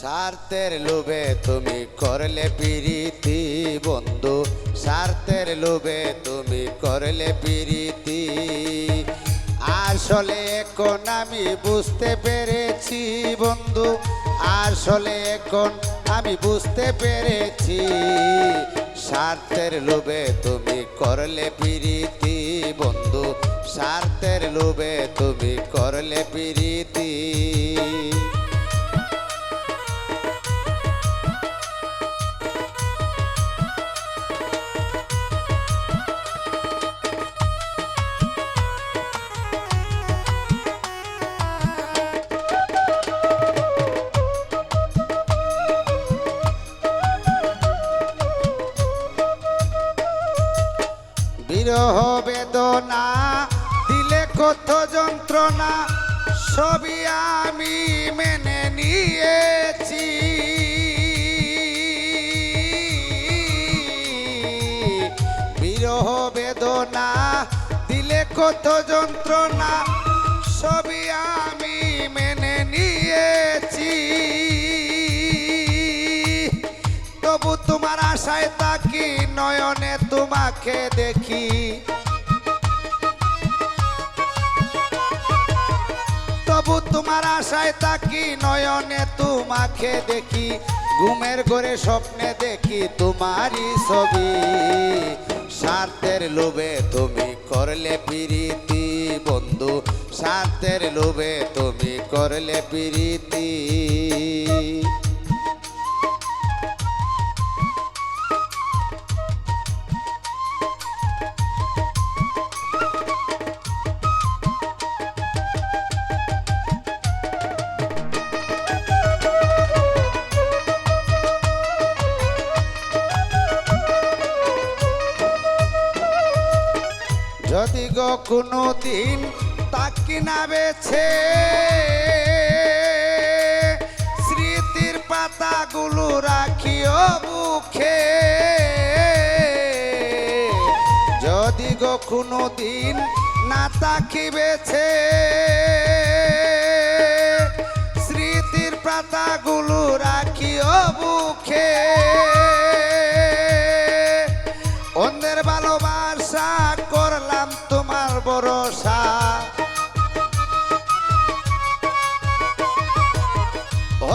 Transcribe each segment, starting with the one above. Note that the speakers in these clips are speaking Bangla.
স্বার্থের লোভে তুমি করলে পিরিতি, বন্ধু। স্বার্থের লোভে তুমি করলে পিরিতি। আসলে এখন আমি বুঝতে পেরেছি, বন্ধু। আসলে এখন আমি বুঝতে পেরেছি, স্বার্থের লোভে তুমি করলে পিরিতি, বন্ধু। স্বার্থের লোভে তুমি করলে পিরিতি। বিরহ বেদনা দিলে কত যন্ত্রণা, সবই আমি মেনে নিয়েছি। বিরহ বেদনা, দিলে কত যন্ত্রণা, সবই আমি মেনে তোমার আশায় তাকি নয়নে তোমাকে দেখি। তবু তোমার আশায় তাকি নয়নে তোমাকে দেখি। ঘুমের ঘরে স্বপ্নে দেখি তোমারই ছবি। স্বার্থের লোভে তুমি করলে প্রীতি, বন্ধু। স্বার্থের লোভে তুমি করলে প্রীতি। কোনো দিন তাকি না বেছে। স্মৃতির পাতাগুলো রাখিও মুখে। যদি গো কোনো দিন না তাকি বেছে, স্মৃতির পাতাগুলো রাখিও বুকে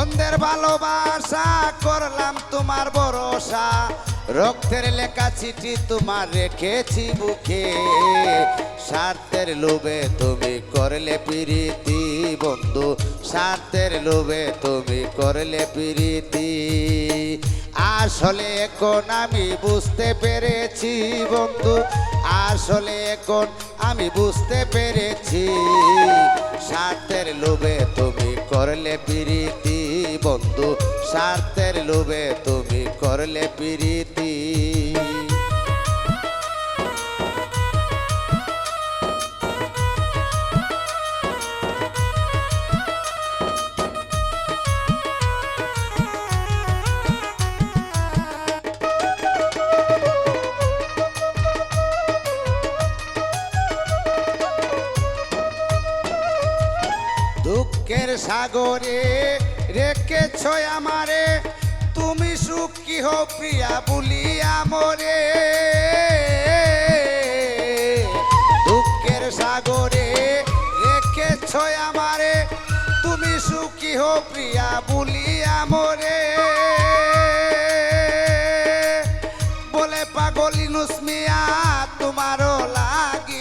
অন্যের ভালোবাসা করলাম তোমার ভরসা। রক্তের লেখা চিঠি তোমার রেখেছি বুকে। স্বার্থের লোভে তুমি করলে প্রীতি, বন্ধু। স্বার্থের লোভে তুমি করলে প্রীতি। আসলে এখন আমি বুঝতে পেরেছি, বন্ধু। আসলে এখন আমি বুঝতে পেরেছি। স্বার্থের লোভে তুমি করলে প্রীতি। বন্ধু স্বার্থের লোভে তুমি করলে প্রীতি। সাগরে রেখেছ আমারে। তুমি সুখী হো প্রিয়া বলিয়া মরে দুঃখের সাগরে রেখেছ আমারে। তুমি সুখী হো প্রিয়া বলিয়া মরে বলে পাগলি নুসমিয়া তোমারও লাগিয়া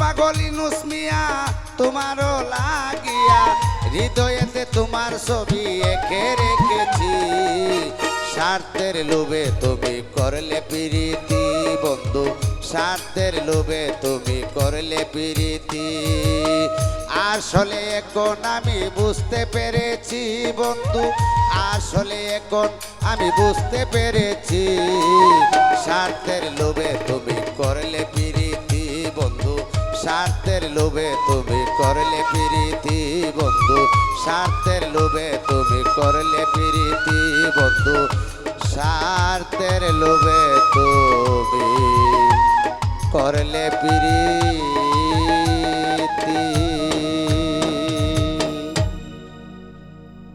পাগলি নুসমিয়া তোমারও লাগিয়া, হৃদয়েতে তোমার ছবি এঁকে রেখেছি। স্বার্থের লোভে তুমি করলে প্রীতি, বন্ধু, স্বার্থের লোভে তুমি করলে প্রীতি। আসলে এখন আমি বুঝতে পেরেছি, বন্ধু, আসলে এখন আমি বুঝতে পেরেছি। স্বার্থের লোভে তুমি করলে প্রীতি। স্বার্থের লোভে তুমি করলে প্রীতি, বন্ধু। স্বার্থের লোভে তুমি করলে প্রীতি, বন্ধু। স্বার্থের লোভে তুমি করলে প্রীতি।